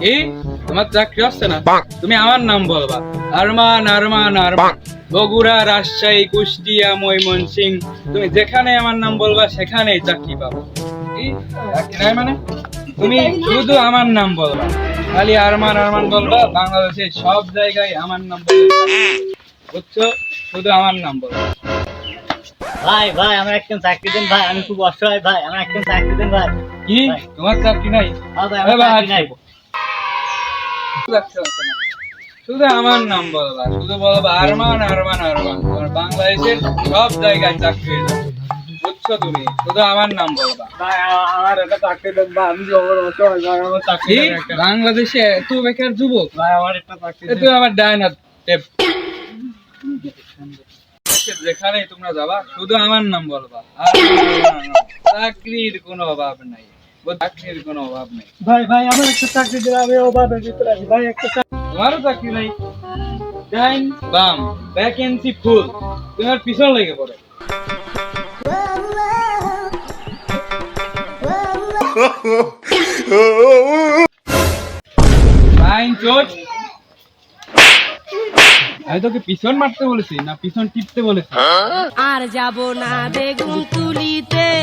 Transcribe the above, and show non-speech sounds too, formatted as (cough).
কি তোমার চাকরি হচ্ছে না? তুমি আমার নাম বলবা। আরমান আরমান আরমান। বগুড়া রাজশাহী কুষ্টিয়া ময়মনসিং তুমি যেখানে আমার নাম বলবা সেখানেই চাকরি পাবো। মানে? তুমি শুধু আমার নাম বলবা। খালি আরমান আরমান বলবা বাংলাদেশের সব জায়গায় আমার নাম বলবা। বুঝছ? শুধু আমার নাম বলবা। ভাই ভাই আমার একটা চাকরি দেন ভাই আমি খুব অসহায় ভাই আমার একটা চাকরি দেন ভাই। কি? তোমার চাকরি নাই? হ্যাঁ ভাই ভাই, চাকরি নাই। শুধু আমার নাম বলবা শুধু বলবা আরমান আরমান আরমান। তোমার বাংলাদেশের সব জায়গায় চাকরি বুঝছ তুমি? শুধু আমার নাম বলবা ভাই। আ- আমার একটা চাকরি আমি চাকরি। বাংলাদেশে এত বেকার যুবক? ভাই আমার একটা চাকরি তুই আমার ডায়না টেপ। যেখানে তোমরা যাবা শুধু আমার নাম বলবা। আর চাকরির কোনো অভাব নাই। চাকরির কোনো অভাব নাই। ভাই ভাই আমার একটা চাকরি দেন আমি অভাবের ভিতরে আছি। ভাই একটা চাকরি তোমারও চাকরি নাই? ডাইন বাম ভ্যাকেন্সি ফুল তোমার পিছন লেগে পড়ে। ফাইন (laughs) চোট। আমি তোকে পিছন মারতে বলেছি না পিছন টিপতে বলেছি। আর যাব না বেগুন তুলিতে।